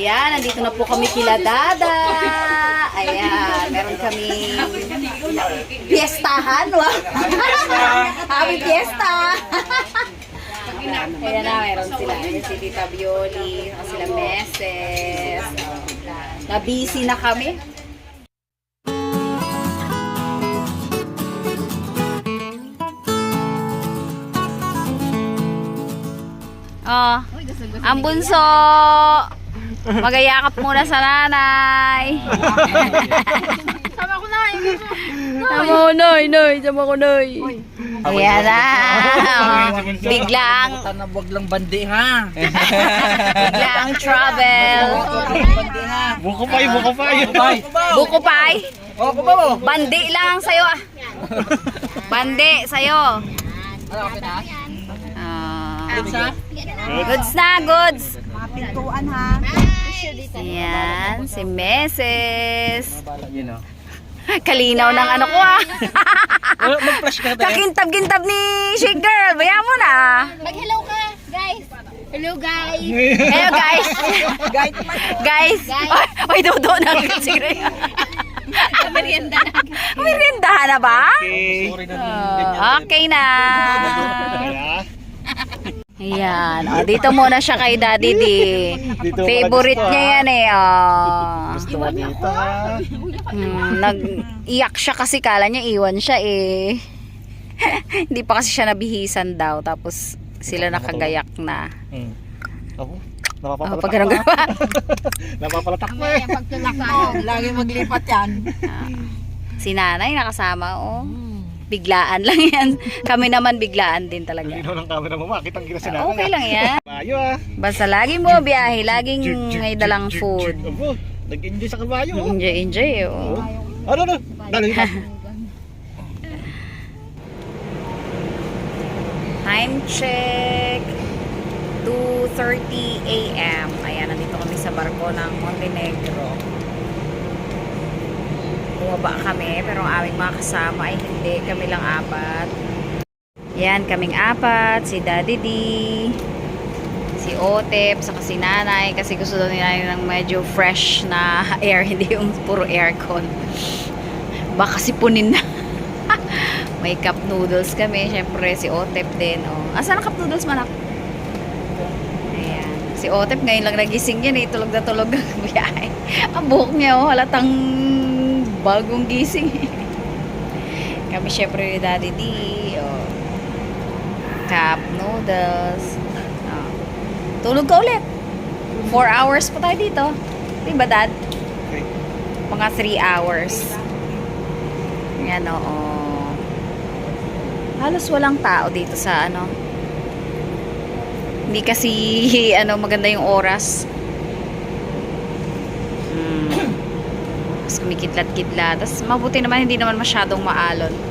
Ayan, nandito na po kami kila Dada. Ayan, meron kami fiestahan. Wow. Happy fiesta. Ayan na, meron sila. Ayan si Tita Bioli, saka sila Meses. Na-busy na kami. Oh, ang bunso. Magayakap muna sa nanay. Sama ko na. Tama ko, Noy, Noy. Tama ko, Noy. Ayan na. Oh, biglang, Sana wag lang bandi ha. biglang travel. Buko pa yun, buko pa yun. Buko pay. Kuba mo. Bandi lang sa'yo ah. Bandi sa'yo. Ano okay na? Ah, goods na, goods. Pintuan ha. Ayan, si Meses. Yun o. Kalinaw ng ano ko ah. Mag-flash ka tayo. Kakintab-kintab ni Shake Girl. Bayan mo na. Mag-hello ka, guys. Hello, guys. Hello guys. Guys, guys. Ay, ay dodo na. Sige. Merienda na. Merindahan na ba? Okay. sorry na. Oh, okay na. Ayan. O, dito muna siya kay Daddy D. Dito Favorite niya ah. yan eh. Oh. gusto mo dito ha. Hmm, nag-iyak siya kasi kala niya iwan siya eh. Hindi pa kasi siya nabihisan daw. Tapos sila nakagayak na. Hmm. Ako, Oh, napapalatak pag ganun gawa. Napapalatak na Mamaya eh. sa ano. Lagi maglipat yan. si nanay nakasama oh. Biglaan lang yan. Kami naman biglaan din talaga. Linaw ng camera mo, makita ang Ah, Okay lang yan. Kabayo ah. Basta lagi mo biyahe, laging may dalang food. Abo, nag-enjoy sa kabayo. oh. Enjoy, enjoy. Oh. Ano, ano? Dali ka. Time check. 2.30 a.m. Ayan, nandito kami sa barko ng Montenegro. Bumaba kami, pero ang aming mga kasama ay hindi. Kami lang apat. Yan, kaming apat. Si Daddy D. Si Otep, saka si Nanay. Kasi gusto daw nila ng medyo fresh na air. Hindi yung puro aircon. Baka sipunin na. May cup noodles kami. Siyempre, si Otep din. Oh. Asan ang cup noodles, manak? Ayan. Si Otep ngayon lang nagising yan eh. Tulog na tulog. Ang buhok niya, oh, halatang bagong gising. kami siyempre ni Daddy D. Oh. Cup noodles. Oh. Tulog ka ulit. 4 hours pa tayo dito. Diba, Dad? Okay. Mga 3 hours. Yan, oo. Halos walang tao dito sa ano. Hindi kasi ano maganda yung oras. Hmm. Tapos kumikidlat-kidlat. Tapos mabuti naman hindi naman masyadong maalon.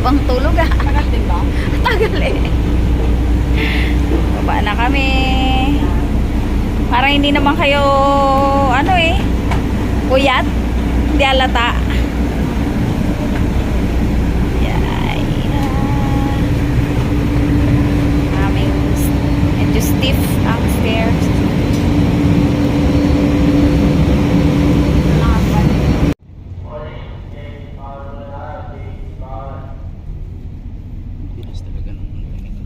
Solve na solve ang tulog ah. Tagal din ba? Tagal eh. Baba na kami. Parang hindi naman kayo, ano eh, puyat. Hindi alata. Yay. Aming medyo stiff ang stairs. Pinas talaga ng ganito.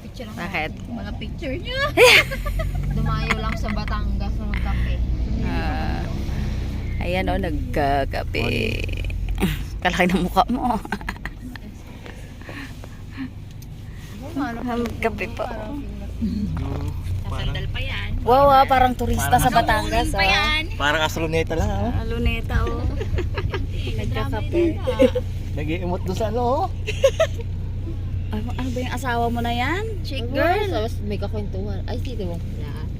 Picture lang. Bakit? Mga picture niya. Dumayo lang sa Batangas ng kape. Ah, ayan o, nagkakape. Kalaki ng mukha mo. Kape po. Sandal pa yan. Wow, ah, parang turista sa Batangas. Pa Ah. yan. Parang astroneta lang ah. Ah, Luneta, oh. Nagkakape. Nag-iimot doon sa ano oh. Ano, ano ba yung asawa mo na yan? Chick Girl. girl? Tapos may kakwentuhan. Ay, dito mo.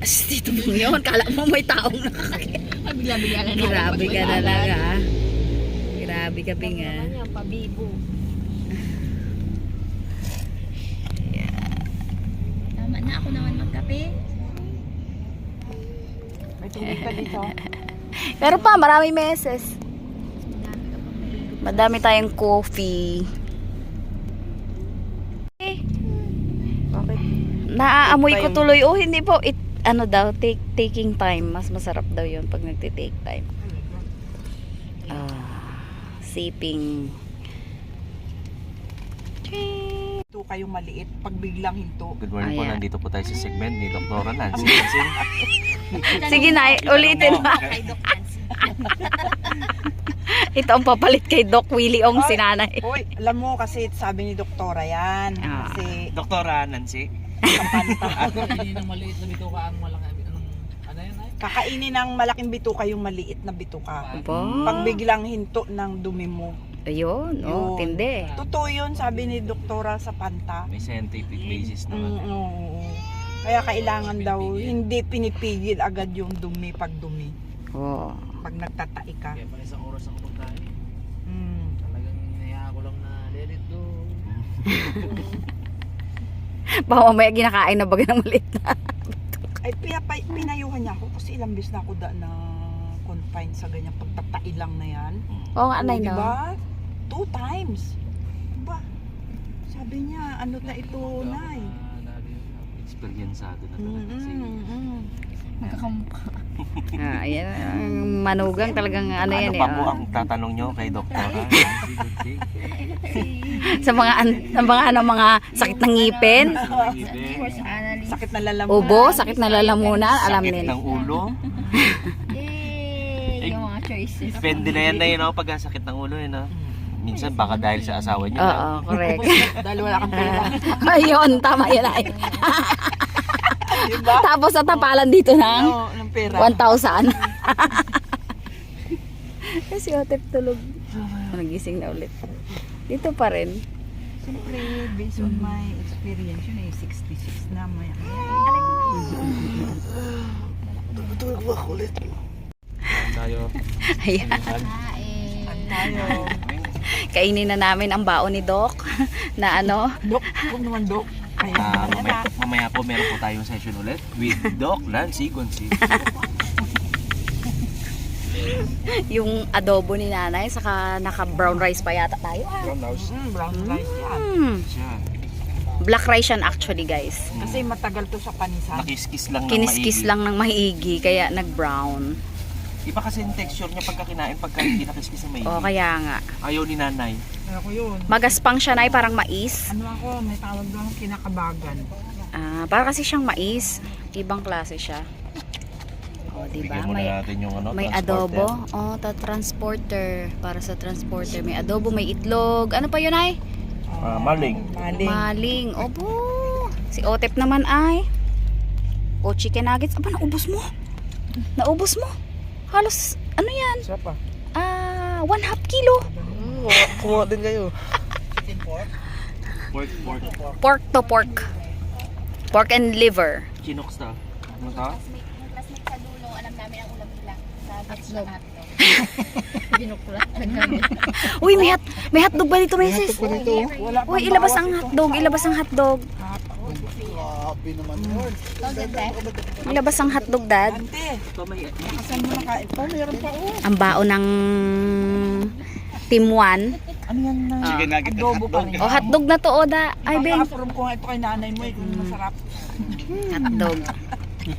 As dito mo yun. Kala mo may taong nakakakita. Ay, bigla-bigla na Grabe ka na lang, ah. Grabe ka, Pinga. Yan, pabibo. Tama na ako naman magkape. May tubig ka dito. Pero pa, marami meses. Madami tayong coffee. Eh, Bakit? Naaamoy ko tuloy. Oh, hindi po. It, ano daw, take, taking time. Mas masarap daw yun pag nagte-take time. Ah, sipping. Hinto kayong maliit. Pag biglang hinto. Good morning po, Ayan. nandito po tayo sa segment ni Dr. Nancy. Kasi Sige na, ulitin mo. Kay Doc Nancy. Ito ang papalit kay Doc Willie Ong si nanay. Hoy, alam mo kasi sabi ni doktora yan. Ah. Kasi Dr. Nancy, kapanta. ng maliit na bituka ang malaki anong ano yan ay? Kakainin ng malaking bituka yung maliit na bituka. Aba. Pag biglang hinto ng dumi mo. Ayun, oh, Yun. tindi. Totoo yun, sabi ni doktora sa panta. may scientific basis Mm, naman. oo, oo. Kaya kailangan daw, hindi pinipigil agad yung dumi pag dumi. Oh. Pag nagtatai ka. Kaya pala isang oras ako pagkain. Mm. Talagang hinayaan ko lang na let it go. Baka mamaya ginakain na baga ng maliit na. Ay, pinapay, pinayuhan niya ako kasi ilang bis na ako da na confined sa ganyan pagtatai lang na yan. Oo nga, anay no. diba? Two times. Diba? Sabi niya, ano na ito, Nay? Yun na. Talaga. Kasi Mm-mm. Magkakamukha. Ah, ayan, ang manugang talagang ano, ano yan eh. pa po oh. ang tatanong nyo kay? Nancy? Sa mga, an- sa mga ano, mga sakit ng ngipin. Sakit na lalamunan. ubo, sakit na lalamunan, alam Sakit nila. ng ulo. Eh, yung mga choices. Depende na yan na yun, pag sakit ng ulo, yun, no? Minsan baka dahil sa asawa nyo. Oo, correct. Dahil wala kang pera. Ayun, tama yun ay. Diba? Tapos sa tapalan dito ng Oo, ng pera. 1,000. Kasi Otep tulog. Nagising na ulit. Dito pa rin. Siyempre, based on my experience, yun eh, 66 na. May, Tayo. Ayan. Tayo. Kainin na namin ang baon ni Doc na ano, Dok, huwag naman dok. Ah, mamaya, mamaya po meron po tayong session ulit with Doc Nancy Gonsi. yung adobo ni nanay, saka naka brown rice pa yata tayo. ah. Brown house. Mm, brown rice yan. Siya. Black rice yan actually guys. Kasi matagal to sa panisan. Nakiskis lang ng Kiniskis maigi. lang ng maigi, kaya nag-brown. Iba kasi yung texture niya pagka kinain, pagka hindi nakiskis ng maigi. O, kaya nga. Ayaw ni nanay. Ako yun. Magaspang siya na parang mais. Ano ako, may tawag doon kinakabagan. Ah, para kasi siyang mais. Ibang klase siya. O, diba? Bigyan muna May, natin yung ano, may transporter. adobo. Oh, ta transporter. Para sa transporter. May adobo, may itlog. Ano pa yun ay? Ah, maling. Maling. Maling. Opo. Si Otep naman ay. O, chicken nuggets. Aba, naubos mo. Naubos mo. Halos, ano yan? Siya pa. Ah, one half kilo. Kumuha din kayo. Pork, pork. Pork to pork. Pork and liver. Chinox na. Ano ka? Binuklat. Nagkamit. Uy, may hot, may hotdog ba dito, Mrs.? Uy, ilabas ang hotdog, ilabas ang hotdog. Grabe naman yun. Ilabas ang hotdog, dad. Ante, Ito may... saan mo nakain? Oh, meron pa oh. Ang baon ng Team 1. Ano yan na? Chicken nugget at Adobo pa rin. O, hotdog na to, Oda. Ay, Beng. Papa-approve ko nga ito kay nanay mo eh, kung masarap. Hotdog.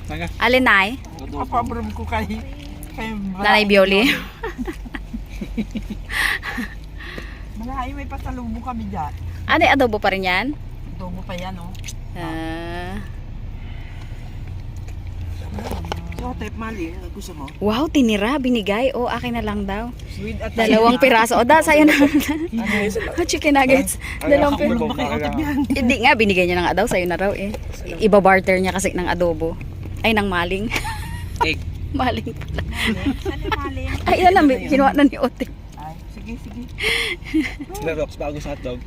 Tanga. Alin, Nay? Papa-approve ko kay... kay Nanay Bioli. Malayo may pasalubong kami dyan. Ano, adobo pa rin yan? Adobo pa yan oh. Ah. So, type mali. Ano gusto mo? wow, tinira, binigay. O, akin na lang daw. Sweet at Dalawang piraso. O, da, sa'yo na. Chicken nuggets. Dalawang piraso. Hindi nga, binigay niya na nga daw. Sa'yo na raw eh. Iba-barter niya kasi ng adobo. Ay, ng maling. Egg. maling pala. Ay, alam, kinuha na ni Ote. Ay, sige, sige. Larox, bago sa hotdog.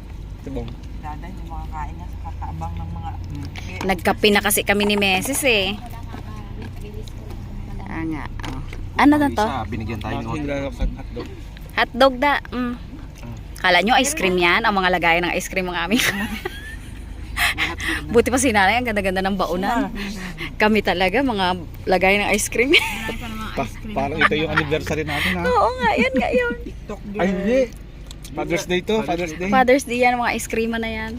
Tibong. Daday, yung mga kain niya sa kataabang ng mga... Nagkape na kasi kami ni Meses eh. Ah nga. Oh. Ano na to? Isa, binigyan tayo ng larox at hotdog? Hotdog da. Mm. Kala nyo ice cream yan? Ang mga lagayan ng ice cream ang amin. Buti pa si nanay, ang ganda-ganda ng baunan. Kami talaga, mga lagay ng ice cream. Pa, parang ito yung anniversary natin ha. Oo nga, yan nga yun. TikTok. Ay hindi. Father's Day to, Father's Day. Father's Day yan, mga ice cream na yan.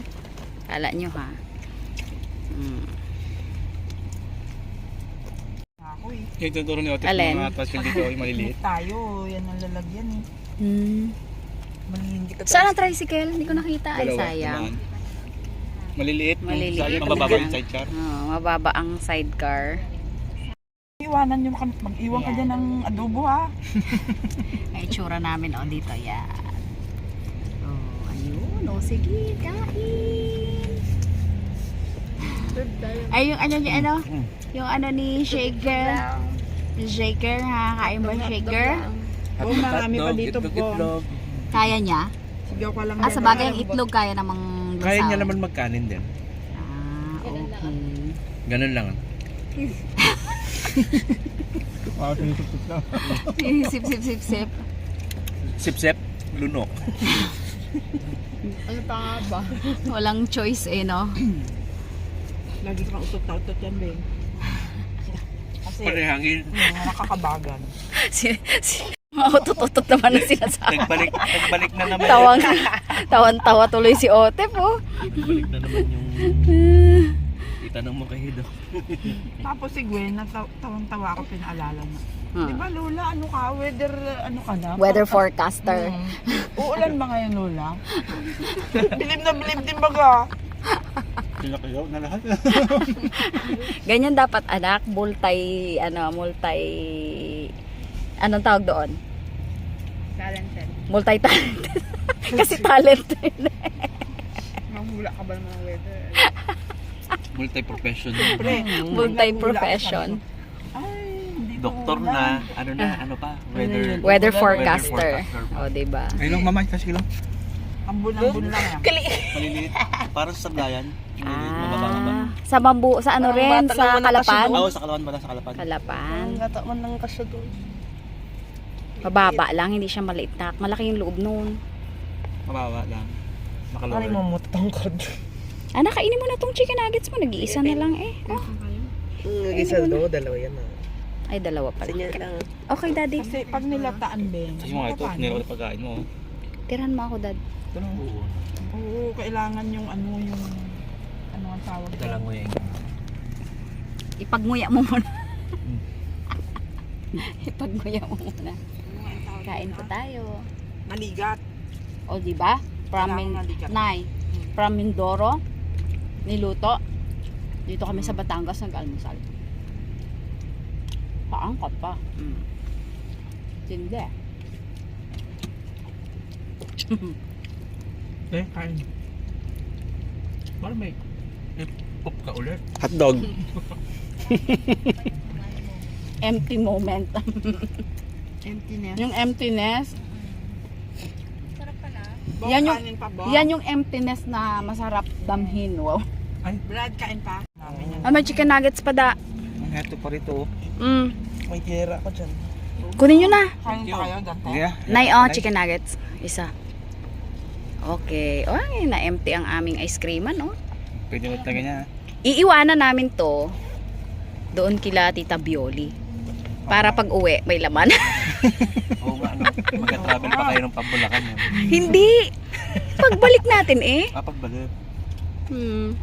Kala nyo ha. Mm. Ako eh. Yung tuturo ni Otis Alin? mga pastel dito, yung maliliit. Tayo, yan ang lalagyan eh. Hmm. Malindi ka Saan ang tricycle? Hindi ko nakita. Ay, Dalawa, sayang. dumaan. Maliliit. yung Maliliit side- talaga. Mababa yung sidecar. Oo, mababa ang sidecar. Iwanan nyo kami, mag-iwan ka dyan ng adobo ha. Ang itsura namin o dito, yan. Oh, ayun. O, sige, kain. Ay, yung ano ni ano? Yung ano ni Shaker. Shaker ha? Kain ba Shaker? Oo, marami pa dito po. Kaya niya? Sigaw ka lang. Ah, sa bagay ang itlog kaya namang lusaw. Kaya niya naman magkanin din. Ah, okay. Ganun lang. Wow, sinisip lang. sip, sip, sip, sip. Sip-sip, lunok. Ano pa nga ba? Walang choice eh, no? Lagi kang utot na utot yan, Beng. Kasi, Parehangin. hmm, nakakabagan. si, si, mautot-utot naman ang sinasabi. Nagbalik, nagbalik na naman. Tawang, tawan-tawa tuloy si Otep, oh. Nagbalik na naman yung... Itanong mo kay Hido. Tapos si Gwen, tawang-tawa ako pinaalala na. Di Hmm. ba Lola, ano ka? Weather, ano ka na? Weather forecaster. Hmm. Uulan ba ngayon, Lola? bilib na bilib din baga. Pinakayaw na lahat. Ganyan dapat anak, multi, ano, multi, anong tawag doon? Talented. Multi-talented. Kasi talented. Mahula ka ba ng mga weather? Multi-profession. Pre, Multi-profession. Ay, Doktor na, ano na, ano pa? Weather... Weather forecaster. forecaster. O, diba? Ayun lang, mama, kasi lang. Ambun-ambun lang yan. Maliliit. Parang sa sablayan. Maliliit, mababa-baba. Ah, sa bambu, sa ano rin, sa Kalapan? Oo, sa Kalapan ba lang sa Kalapan? Kalapan. Gata man lang kasya doon. Mababa lang, hindi siya maliit na. Malaki yung loob noon. Mababa lang. Ano Makalower. mo mutangkod? Ah, nakainin mo na tong chicken nuggets mo. Nag-iisa na lang eh. Oh. Nag-isa do, dalawa yan ah. Ay, dalawa pala. lang. Okay, daddy. Kasi pag nilataan, Beng. Kasi mga ito, paano? nila ulit pagkain mo. oh. Tirahan mo ako, dad. Oo. Oo, kailangan yung ano, yung... Ano ang tawag Ito lang mo yung... Ipagmuya mo muna. Ipagmuya mo muna. Kain po tayo. Maligat. O, di ba? From, Min-. Nay, from Mindoro, niluto. Dito kami sa Batangas nag-almusal. Paangkat pa. Mm. Tindi. Eh, kain. Parang may ipop ka ulit. Hotdog. Empty moment. Emptiness. yung emptiness, Bong, Yan yung- pa, yan yung emptiness na masarap damhin. Wow. Brad, kain pa. Ah, may chicken nuggets pa da. Ang heto pa rito. oh. Mm. May tiyera ko dyan. Kunin nyo na. Kain pa kayo, Dante. Sige. Nay, oh, chicken nuggets. Isa. Okay. Oh, na-empty ang aming ice cream, ano? Pwede mo talaga niya. Iiwanan namin to doon kila Tita Bioli. Para pag uwi, may laman. Oo nga, ano, mag-travel pa kayo ng Pambulacan. Yan. Hindi. Pagbalik natin eh. Papagbalik. Hmm.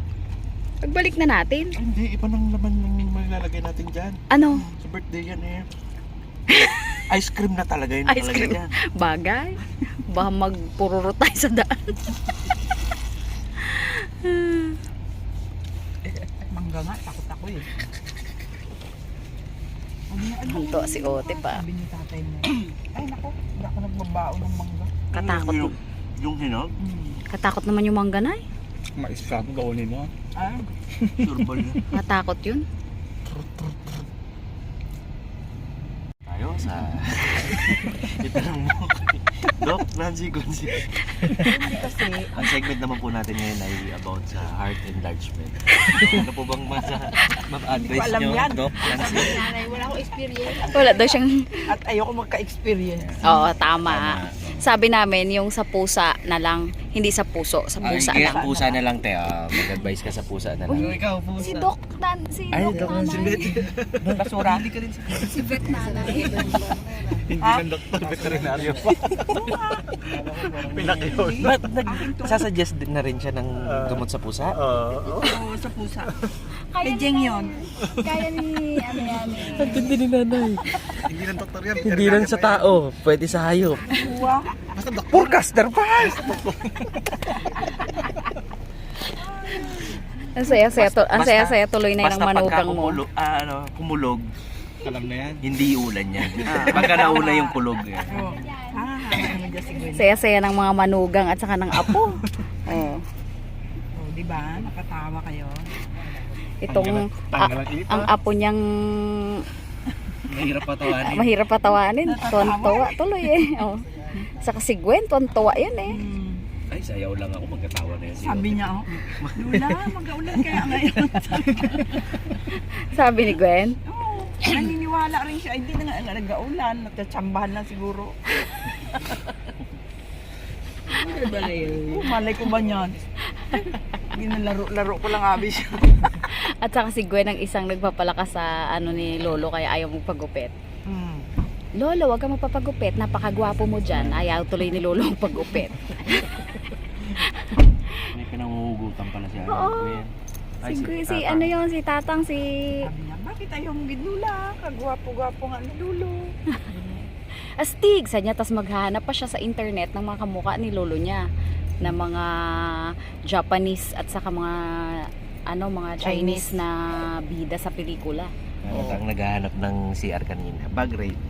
Pagbalik na natin. Ay, hindi, iba nang laman ng malalagay natin dyan. Ano? Sa birthday yan eh. Ice cream na talaga yun. Ice cream. Yan. Bagay. Baka magpururo tayo sa daan. Mangga nga, takot ako eh. Ano na, ano Hanto na, si ano Ote na, pa. Sabi ni tatay mo. Ay, nako, hindi ako nagbabao ng mangga. Katakot. Yung, yung hinog, Hmm. Katakot naman yung mangganay. Mais-crab, gawin mo. Ah, surbol na. Katakot yun. Tayo sa... Itanong mo. Doc, Nancy hindi kasi, Ang segment naman po natin ngayon ay about sa heart enlargement. ano po bang masa, ma-advise alam nyo, yan. Doc? Nancy? Nanay, wala akong experience. Wala daw siyang... at ayoko magka-experience. Oo, tama. Tama. Sabi namin, yung sa pusa na lang, hindi sa puso, sa Ay, pusa kaya lang. pusa na lang, te. ah, mag-advise ka sa pusa na lang. ikaw, pusa. Si Doc, nan, si Ay, Doc Doc nanay. Basura. Hindi ka rin sa... Si Beth nanay. Hindi lang doktor, veterinaryo pa. Pinakihon. Ba't nag-sasuggest din na rin siya ng gamot sa pusa? Oo. Oo, sa pusa. Kaya Kay Jeng yun. Kaya ni, ano yan eh. Ang tindi ni nanay. Hindi lang doktor yan. Hindi lang sa tao, pwede sa hayop. Uwa. Basta doktor. Forecaster pa! Ang saya-saya, to, ang Basta- saya-saya tuloy na yung Basta pagka manugang mo. kumulog, ah, ano, kumulog, Alam na yan. hindi ulan yan. Pagka nauna yung kulog yan. Ah? Saya-saya ng mga manugang at saka ng apo. oh. Oh, di ba? Nakatawa kayo. Itong, ang apo niyang Mahirap patawanin. mahirap patawanin. Tuwan-tuwa tuloy eh. Oh. Saka si Gwen, tuwan-tuwa yan eh. Hmm. Ay, sayaw lang ako magkatawa na yan. Sabi niya, oh, Lula, mag-aulan kaya ngayon. Sabi ni Gwen. Oo, naniniwala rin siya. Ay, Hindi na nga nag-aulan. Nagtatsambahan na siguro. Ano ba na yun? Oh, malay ko ba niyan? Ginalaro-laro ko lang abi siya. At saka si Gwen ang isang nagpapalakas sa ano ni Lolo kaya ayaw magpagupit. Hmm. Lolo, wag kang magpapagupit. Napakagwapo mo dyan. Ayaw tuloy ni Lolo ang paggupit. May pinanguhugutan pala si ano. Oo. Gwen. Ay, Si, Gwen- si Tatang. ano yon si Tatang, si... Sabi niya, bakit ayaw mong ginula? Kagwapo-gwapo nga ni Lulo. Astig sa niya. Tapos maghahanap pa siya sa internet ng mga kamukha ni Lolo niya. Na mga Japanese at saka mga ano mga Chinese, na bida sa pelikula. Ano ang naghahanap ng CR kanina? Bag raid.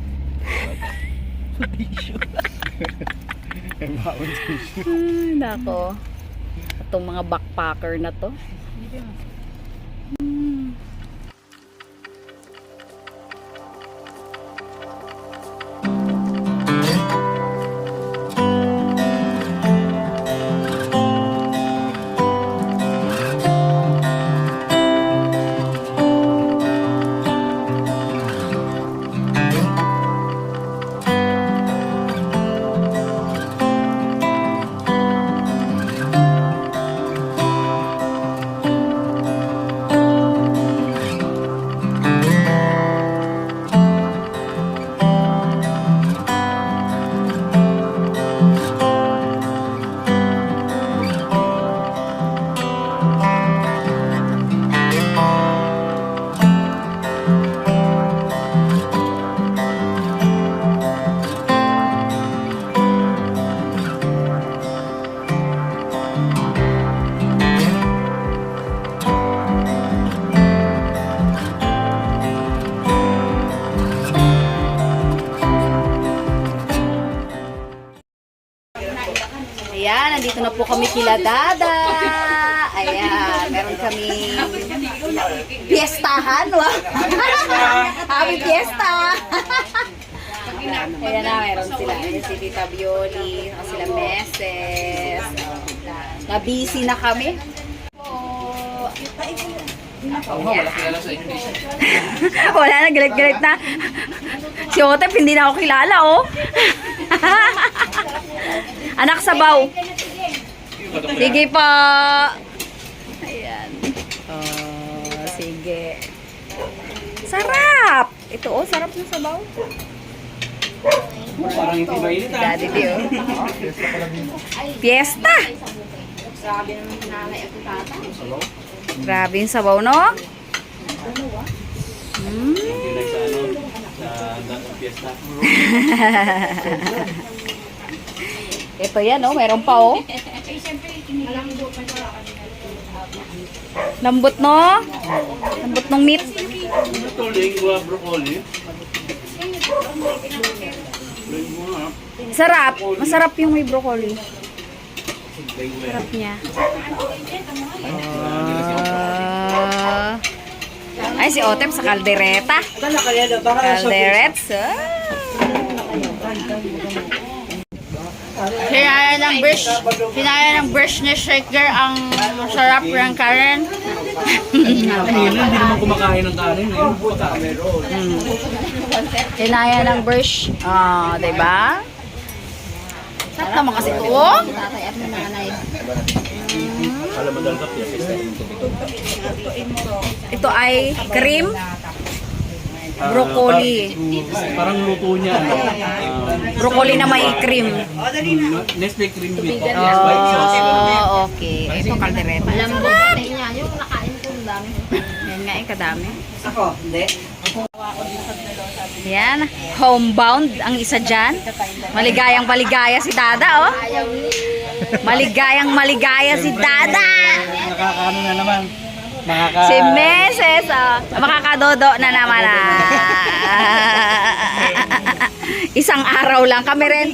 Ay, nako. Itong mga backpacker na to. Kami. Wala na, galit-galit na. Si Otep, hindi na ako kilala, oh. Anak sabaw. Sige pa. Ayan. Oh, sige. Sarap! Ito, oh, sarap ng sabaw. Parang hindi mainit Si ah. Daddy Dio. Fiesta! Grabe naman nanay at tata. Grabe yung sabaw, no? Mm. Ano. Ito yan, oh. Meron pa, oh. Lambot, no? Lambot ng meat. Ano to, lingua broccoli? Lingua, Sarap. Masarap yung may broccoli. Sarap niya. Ah. ay, si Otep sa kaldereta. Kalderets. ah. Sinaya ng brush, sinaya ng brush ni Shaker ang masarap ng Karen. Hindi naman kumakain ng kanin. Ngayon, kumakain. Kinaya ng brush. Ah, 'di ba? Sarap naman kasi ito. oh. Tatay at nanay. Ito ay cream Ah, broccoli. par- Parang luto niya. ano, ah, Broccoli na may cream. Nestle cream with white sauce. Oh, okay. Ito kaldereta. Alam mo, yung nakain ko ang dami. Yan nga eh, kadami. Yan. Homebound ang isa dyan. Maligayang maligaya si Dada, oh. Maligayang maligaya si Dada. Nakakaano na naman. Nakaka... Si Meses, oh. Makakadodo na naman, ah. Isang araw lang. Kami rin.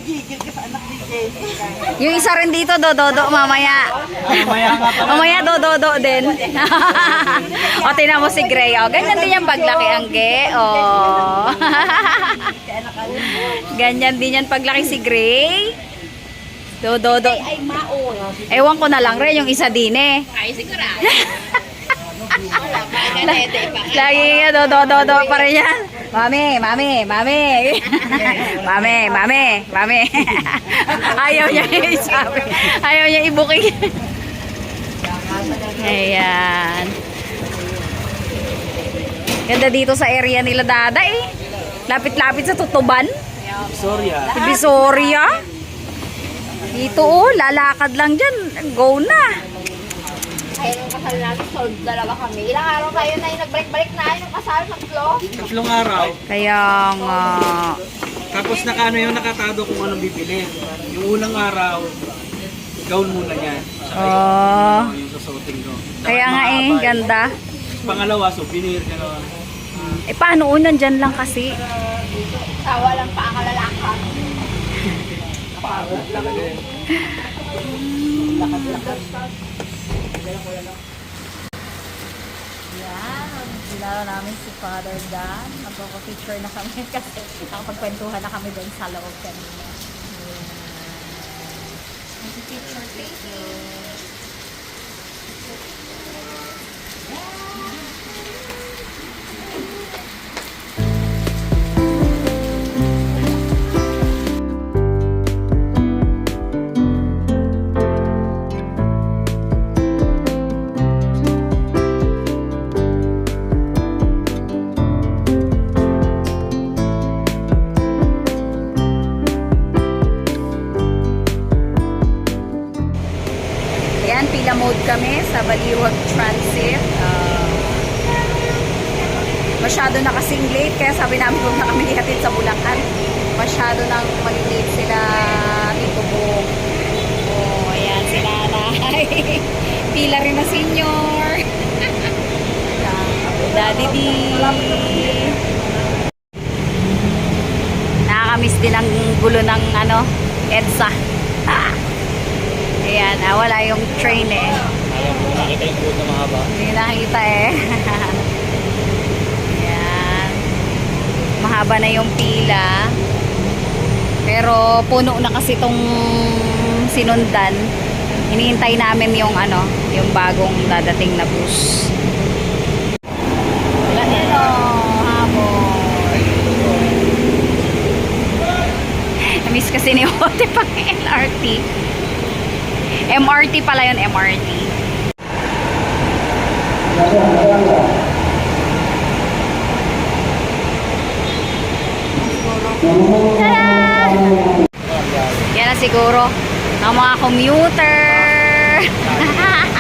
Yung isa rin dito, dododo mamaya. Mamaya dododo din. o, tinan mo si Gray. O, ganyan din yung paglaki ang ge. O. ganyan din yan paglaki si Gray. Dododo. Ewan ko na lang rin yung isa din eh. Ay, sigurado. Wala pa, ganete pa. Lagi nga dododo pa rin yan. Mami, mami, mami. mami, mami, mami. Ayaw niya isabi. Ayaw niya ibuking. Ayan. Ganda dito sa area nila dada eh. Lapit-lapit sa tutuban. Sorry ah. Divisoria. Dito oh, lalakad lang dyan. Go na. Kaya nung kasal natin, sold dalawa kami. Ilang araw kayo na yung nagbalik-balik na yung kasal, tatlo. Tatlong araw. Kaya nga. Tapos naka ano yung nakatado kung anong bibili. Yung unang araw, gown muna yan. Oh. Yung susuotin ko. Kaya nga eh, ganda. Pangalawa, souvenir, gano'n. Eh paano unan dyan lang kasi? Tawa lang pa ang kalalakad. Yan, kilala namin si Father Dan. Magpapapicture na kami kasi nakapagkwentuhan na kami doon sa loob kanina. Picture, thank you. Baliwag Transit. Ah, masyado na kasing late, kaya sabi namin kung na kami ihatid sa Bulacan. Masyado nang malilate sila dito buong. Oh, ayan, si nanay. pila rin na senior. Daddy D. Nakakamiss din ang gulo ng ano, EDSA. Ah. Ayan, ah, wala yung train eh. Nakita yung buod na mahaba. Hindi nakita eh. Ayan. Mahaba na yung pila. Pero puno na kasi tong sinundan. Hinihintay namin yung ano, yung bagong dadating na bus. Wala yan o, habol. Namiss kasi ni Ote pang LRT. MRT pala yun, MRT. Yan na siguro ang mga commuter.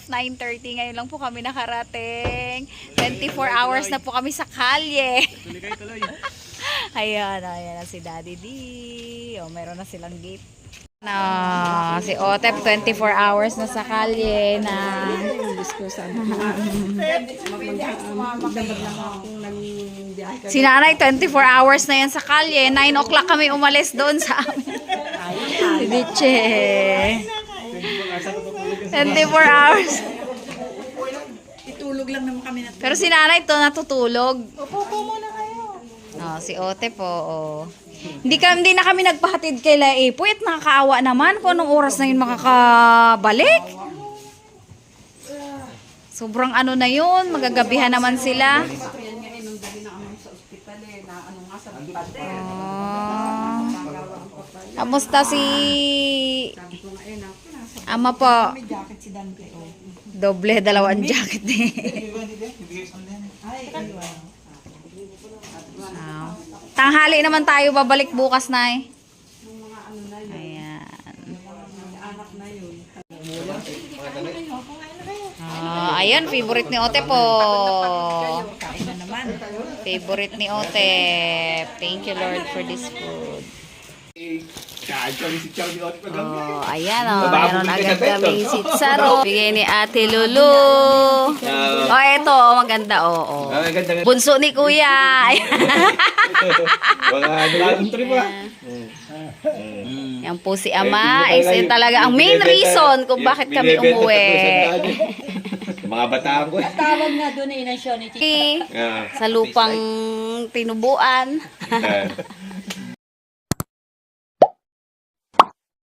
of 9.30, ngayon lang po kami nakarating. 24 hours na po kami sa kalye. ayan, ayan na si Daddy D. O, meron na silang gate. Na, si Otep, 24 hours na sa kalye na Si nanay, 24 hours na yan sa kalye. 9 o'clock kami umalis doon sa amin. Si Diche. 24 hours. Itulog lang naman kami na Pero si nanay to natutulog. Opo, muna kayo. Oh, si Ote po, oh. Hindi, ka, hindi na kami nagpahatid kay Laipo. At nakakaawa naman kung anong oras na yun makakabalik. Sobrang ano na yun. Magagabihan naman sila. Oh. Kamusta si Ama po? may jacket si Dante. Oh. Doble, dalawang jacket eh. Wow. Tanghali naman tayo babalik bukas na eh. Ayan. Ah, ayan, favorite ni Ote po. Favorite ni Ote. Thank you Lord for this food. Oh, ayan oh, meron agad kami si Tsaro. Bigay ni Ate Lulu. Oh, eto, oh, maganda oh. oh. Bunso ni Kuya. Mga ano Yan po si Ama. Isa yun talaga ang main reason kung bakit kami umuwi. Mga bataan ko. Tawag nga doon eh, na siya ni Ah. Sa lupang tinubuan. Ah.